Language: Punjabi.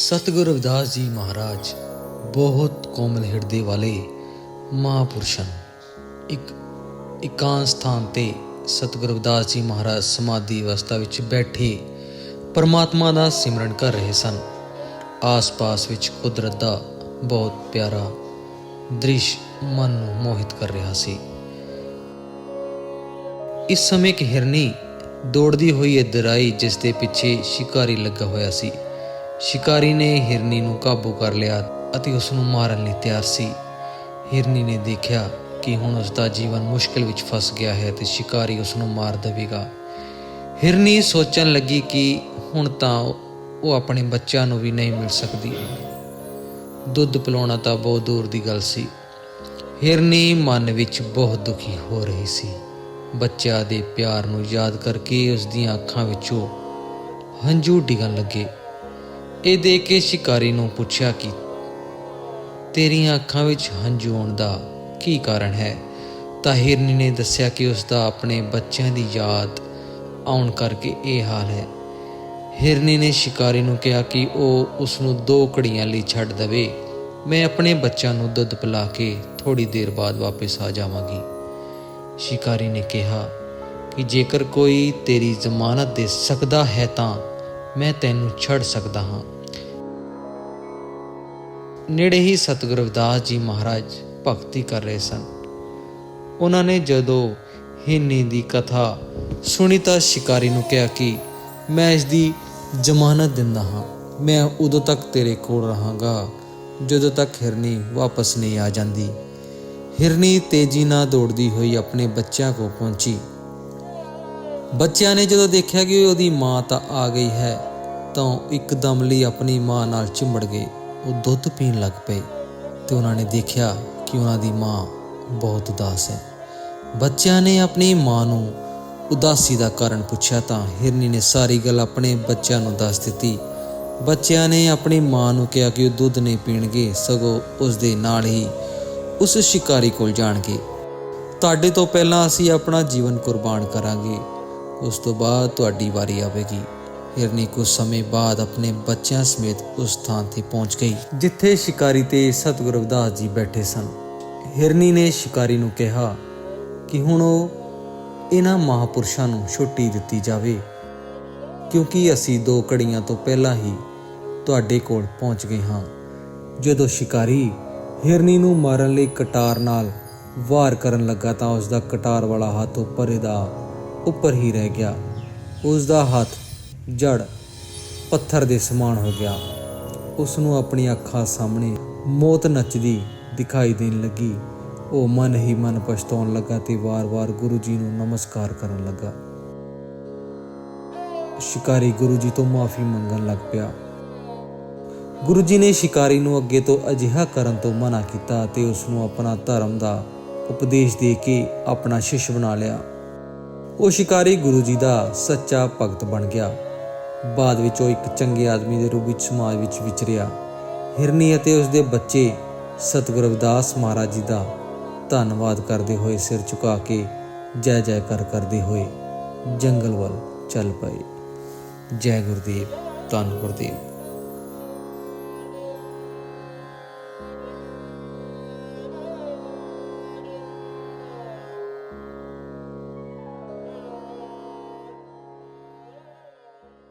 ਸਤਿਗੁਰੂ ਰਵਿਦਾਸ ਜੀ ਮਹਾਰਾਜ, ਬਹੁਤ ਕੋਮਲ ਹਿਰਦੇ ਵਾਲੇ ਮਹਾਪੁਰਸ਼ ਹਨ ਇੱਕ ਇਕਾਂਤ ਸਥਾਨ ਤੇ ਸਤਿਗੁਰੂ ਰਵਿਦਾਸ ਜੀ ਮਹਾਰਾਜ ਸਮਾਧੀ ਅਵਸਥਾ ਵਿੱਚ ਬੈਠੇ ਪਰਮਾਤਮਾ ਦਾ ਸਿਮਰਨ ਕਰ ਰਹੇ ਸਨ। ਆਸ-ਪਾਸ ਵਿੱਚ ਕੁਦਰਤ ਦਾ ਬਹੁਤ ਪਿਆਰਾ ਦ੍ਰਿਸ਼ ਮਨ ਨੂੰ ਮੋਹਿਤ ਕਰ ਰਿਹਾ ਸੀ। ਇਸ ਸਮੇਂ ਇੱਕ ਹਿਰਨੀ ਦੌੜਦੀ ਹੋਈ ਇੱਧਰ ਆਈ, ਜਿਸ ਦੇ ਪਿੱਛੇ ਸ਼ਿਕਾਰੀ ਲੱਗਾ ਹੋਇਆ ਸੀ। ਸ਼ਿਕਾਰੀ ਨੇ ਹਿਰਨੀ ਨੂੰ ਕਾਬੂ ਕਰ ਲਿਆ ਅਤੇ ਉਸ ਨੂੰ ਮਾਰਨ ਲਈ ਤਿਆਰ ਸੀ। ਹਿਰਨੀ ਨੇ ਦੇਖਿਆ ਕਿ ਹੁਣ ਉਸ ਦਾ ਜੀਵਨ ਮੁਸ਼ਕਲ ਵਿੱਚ ਫਸ ਗਿਆ ਹੈ ਤੇ ਸ਼ਿਕਾਰੀ ਉਸ ਨੂੰ ਮਾਰ ਦੇਵੇਗਾ। ਹਿਰਨੀ ਸੋਚਣ ਲੱਗੀ ਕਿ ਹੁਣ ਤਾਂ ਉਹ ਆਪਣੇ ਬੱਚਿਆਂ ਨੂੰ ਵੀ ਨਹੀਂ ਮਿਲ ਸਕਦੀ। ਦੁੱਧ ਪਿਲਾਉਣਾ ਤਾਂ ਬਹੁਤ ਦੂਰ ਦੀ ਗੱਲ ਸੀ। ਹਿਰਨੀ ਮਨ ਵਿੱਚ ਬਹੁਤ ਦੁਖੀ ਹੋ ਰਹੀ ਸੀ। ਬੱਚਿਆਂ ਦੇ ਪਿਆਰ ਨੂੰ ਯਾਦ ਕਰਕੇ ਉਸ ਦੀਆਂ ਅੱਖਾਂ ਵਿੱਚੋਂ ਹੰਝੂ ਡਿੱਗਣ ਲੱਗੇ। ਇਹ ਦੇਖ ਕੇ ਸ਼ਿਕਾਰੀ ਨੂੰ ਪੁੱਛਿਆ ਕਿ ਤੇਰੀਆਂ ਅੱਖਾਂ ਵਿੱਚ ਹੰਝੂ ਆਉਣ ਦਾ ਕੀ ਕਾਰਨ ਹੈ? ਤਾਂ ਹਿਰਨੀ ਨੇ ਦੱਸਿਆ ਕਿ ਉਸ ਦਾ ਆਪਣੇ ਬੱਚਿਆਂ ਦੀ ਯਾਦ ਆਉਣ ਕਰਕੇ ਇਹ ਹਾਲ ਹੈ। ਹਿਰਨੀ ਨੇ ਸ਼ਿਕਾਰੀ ਨੂੰ ਕਿਹਾ ਕਿ ਉਹ ਉਸ ਨੂੰ ਦੋ ਘੜੀਆਂ ਲਈ ਛੱਡ ਦੇਵੇ। ਮੈਂ ਆਪਣੇ ਬੱਚਿਆਂ ਨੂੰ ਦੁੱਧ ਪਿਲਾ ਕੇ ਥੋੜੀ ਦੇਰ ਬਾਅਦ ਵਾਪਸ ਆ ਜਾਵਾਂਗੀ। ਸ਼ਿਕਾਰੀ ਨੇ ਕਿਹਾ ਕਿ ਜੇਕਰ ਕੋਈ ਤੇਰੀ ਜ਼ਮਾਨਤ ਦੇ ਸਕਦਾ ਹੈ ਤਾਂ ਮੈਂ ਤੈਨੂੰ ਛੱਡ ਸਕਦਾ ਹਾਂ। ਨੇੜੇ ਹੀ ਸਤਿਗੁਰੂ ਰਵਿਦਾਸ ਜੀ ਮਹਾਰਾਜ ਭਗਤੀ ਕਰ ਰਹੇ ਸਨ। ਉਹਨਾਂ ਨੇ ਜਦੋਂ ਹਿੰਨੀ ਦੀ ਕਥਾ ਸੁਣੀ ਤਾਂ ਸ਼ਿਕਾਰੀ ਨੂੰ ਕਿਹਾ ਕਿ ਮੈਂ ਇਸ ਦੀ ਜ਼ਮਾਨਤ ਦਿੰਦਾ ਹਾਂ। ਮੈਂ ਉਦੋਂ ਤੱਕ ਤੇਰੇ ਕੋਲ ਰਹਾਂਗਾ, ਜਦੋਂ ਤੱਕ ਹਿਰਨੀ ਵਾਪਸ ਨਹੀਂ ਆ ਜਾਂਦੀ। ਹਿਰਨੀ ਤੇਜ਼ੀ ਨਾਲ ਦੌੜਦੀ ਹੋਈ ਆਪਣੇ ਬੱਚਿਆਂ ਕੋਲ ਪਹੁੰਚੀ। ਬੱਚਿਆਂ ਨੇ ਜਦੋਂ ਦੇਖਿਆ ਕਿ ਉਹਦੀ ਮਾਂ ਤਾਂ ਆ ਗਈ ਹੈ, ਤਾਂ ਉਹ ਇੱਕਦਮ ਲਈ ਆਪਣੀ ਮਾਂ ਨਾਲ ਚਿੰਬੜ ਗਏ। ਉਹ ਦੁੱਧ ਪੀਣ ਲੱਗ ਪਏ ਤੇ ਉਹਨਾਂ ਨੇ ਦੇਖਿਆ ਕਿ ਉਹਨਾਂ ਦੀ ਮਾਂ ਬਹੁਤ ਉਦਾਸ ਹੈ। ਬੱਚਿਆਂ ਨੇ ਆਪਣੀ ਮਾਂ ਨੂੰ ਉਦਾਸੀ ਦਾ ਕਾਰਨ ਪੁੱਛਿਆ ਤਾਂ ਹਿਰਨੀ ਨੇ ਸਾਰੀ ਗੱਲ ਆਪਣੇ ਬੱਚਿਆਂ ਨੂੰ ਦੱਸ ਦਿੱਤੀ। ਬੱਚਿਆਂ ਨੇ ਆਪਣੀ ਮਾਂ ਨੂੰ ਕਿਹਾ ਕਿ ਉਹ ਦੁੱਧ ਨਹੀਂ ਪੀਣਗੇ, ਸਗੋਂ ਉਸ ਦੇ ਨਾਲ ਹੀ ਉਸ ਸ਼ਿਕਾਰੀ ਕੋਲ ਜਾਣਗੇ। ਤੁਹਾਡੇ ਤੋਂ ਪਹਿਲਾਂ ਅਸੀਂ ਆਪਣਾ ਜੀਵਨ ਕੁਰਬਾਨ ਕਰਾਂਗੇ। ਉਸ ਤੋਂ ਬਾਅਦ ਤੁਹਾਡੀ ਵਾਰੀ ਆਵੇਗੀ। ਹਿਰਨੀ ਕੁਝ ਸਮੇਂ ਬਾਅਦ ਆਪਣੇ ਬੱਚਿਆਂ ਸਮੇਤ ਉਸ ਥਾਂ ਤੇ ਪਹੁੰਚ ਗਈ, ਜਿੱਥੇ ਸ਼ਿਕਾਰੀ ਤੇ ਸਤਿਗੁਰੂ ਰਵਿਦਾਸ ਜੀ ਬੈਠੇ ਸਨ। ਹਿਰਨੀ ਨੇ ਸ਼ਿਕਾਰੀ ਨੂੰ ਕਿਹਾ ਕਿ ਹੁਣ ਉਹ ਇਹਨਾਂ ਮਹਾਪੁਰਸ਼ਾਂ ਨੂੰ ਛੁੱਟੀ ਦਿੱਤੀ ਜਾਵੇ, ਕਿਉਂਕਿ ਅਸੀਂ ਦੋ ਘੜੀਆਂ ਤੋਂ ਪਹਿਲਾਂ ਹੀ ਤੁਹਾਡੇ ਕੋਲ ਪਹੁੰਚ ਗਏ ਹਾਂ। ਜਦੋਂ ਸ਼ਿਕਾਰੀ ਹਿਰਨੀ ਨੂੰ ਮਾਰਨ ਲਈ ਕਟਾਰ ਨਾਲ ਵਾਰ ਕਰਨ ਲੱਗਾ ਤਾਂ ਉਸ ਦਾ ਕਟਾਰ ਵਾਲਾ ਹੱਥ ਉੱਪਰ ਦਾ ਉੱਪਰ ਹੀ ਰਹਿ ਗਿਆ। ਉਸ ਦਾ ਹੱਥ ਜੜ ਪੱਥਰ ਦੇ ਸਮਾਨ ਹੋ ਗਿਆ। ਉਸ ਨੂੰ ਆਪਣੀ ਅੱਖਾਂ ਸਾਹਮਣੇ ਮੌਤ ਨੱਚਦੀ ਦਿਖਾਈ ਦੇਣ ਲੱਗੀ। ਉਹ ਮਨ ਹੀ ਮਨ ਪਛਤਾਉਣ ਲੱਗਾ ਤੇ ਵਾਰ-ਵਾਰ ਗੁਰੂ ਜੀ ਨੂੰ ਨਮਸਕਾਰ ਕਰਨ ਲੱਗਾ। ਸ਼ਿਕਾਰੀ ਗੁਰੂ ਜੀ ਤੋਂ ਮਾਫੀ ਮੰਗਣ ਲੱਗ ਪਿਆ। ਗੁਰੂ ਜੀ ਨੇ ਸ਼ਿਕਾਰੀ ਨੂੰ ਅੱਗੇ ਤੋਂ ਅਜਿਹਾ ਕਰਨ ਤੋਂ ਮਨਾ ਕੀਤਾ ਤੇ ਉਸ ਨੂੰ ਆਪਣਾ ਧਰਮ ਦਾ ਉਪਦੇਸ਼ ਦੇ ਕੇ ਆਪਣਾ ਸ਼ਿਸ਼ ਬਣਾ ਲਿਆ। ਉਹ ਸ਼ਿਕਾਰੀ ਗੁਰੂ ਜੀ ਦਾ ਸੱਚਾ ਭਗਤ ਬਣ ਗਿਆ। ਬਾਅਦ ਵਿੱਚ ਉਹ ਇੱਕ ਚੰਗੇ ਆਦਮੀ ਦੇ ਰੂਪ ਵਿੱਚ ਸਮਾਜ ਵਿੱਚ ਵਿਚਰਿਆ। ਹਿਰਨੀ ਅਤੇ ਉਸ ਦੇ ਬੱਚੇ ਸਤਿਗੁਰੂ ਰਵਿਦਾਸ ਮਹਾਰਾਜ ਜੀ ਦਾ ਧੰਨਵਾਦ ਕਰਦੇ ਹੋਏ ਸਿਰ ਝੁਕਾ ਕੇ ਜੈ ਜੈਕਾਰ ਕਰਦੇ ਹੋਏ ਜੰਗਲ ਵੱਲ ਚੱਲ ਪਏ। ਜੈ ਗੁਰਦੇਵ, ਧੰਨ ਗੁਰਦੇਵ।